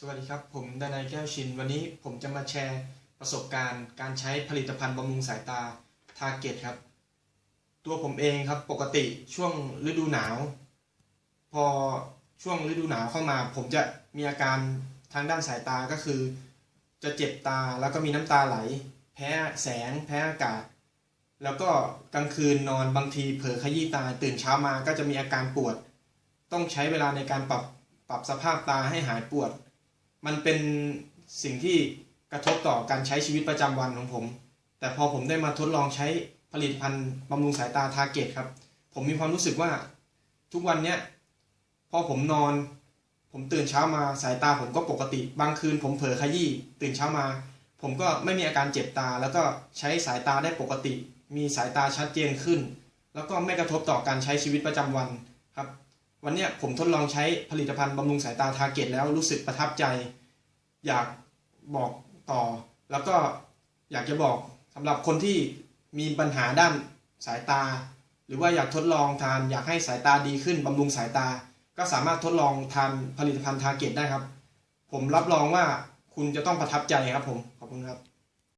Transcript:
สวัสดีครับ ผมดานายแก้วชิน วันนี้ผมจะมาแชร์ประสบการณ์ การใช้ผลิตภัณฑ์บำรุงสายตาทาเกตครับ ตัวผมเองครับปกติช่วงฤดูหนาว พอช่วงฤดูหนาวเข้ามา ผมจะมีอาการทางด้านสายตาก็คือ จะเจ็บตาแล้วก็มีน้ำตาไหล แพ้แสง แพ้อากาศ แล้วก็กลางคืนนอนบางทีเผลอขยี้ตาตื่นเช้ามาก็จะมีอาการปวด ต้องใช้เวลาในการปรับปรับสภาพตาให้หายปวด มันเป็นสิ่งที่กระทบต่อการใช้ชีวิตประจำวันของผม แต่พอผมได้มาทดลองใช้ผลิตภัณฑ์บำรุงสายตาทาเกตครับ ผมมีความรู้สึกว่าทุกวันเนี้ยพอผมนอน ผมตื่นเช้ามาสายตาผมก็ปกติ บางคืนผมเผลอขยี้ตื่นเช้ามา ผมก็ไม่มีอาการเจ็บตา แล้วก็ใช้สายตาได้ปกติ มีสายตาชัดเจนขึ้น แล้วก็ไม่กระทบต่อการใช้ชีวิตประจำวันครับ วันนี้ผมทดลองใช้ผลิตภัณฑ์บำรุงสายตาทาเกตแล้วรู้สึกประทับใจ อยากบอกต่อ แล้วก็อยากจะบอกสำหรับคนที่มีปัญหาด้านสายตา หรือว่าอยากทดลองทานอยากให้สายตาดีขึ้นบำรุงสายตา ก็สามารถทดลองทานผลิตภัณฑ์ทาเกตได้ครับ ผมรับรองว่าคุณจะต้องประทับใจครับผมขอบคุณครับ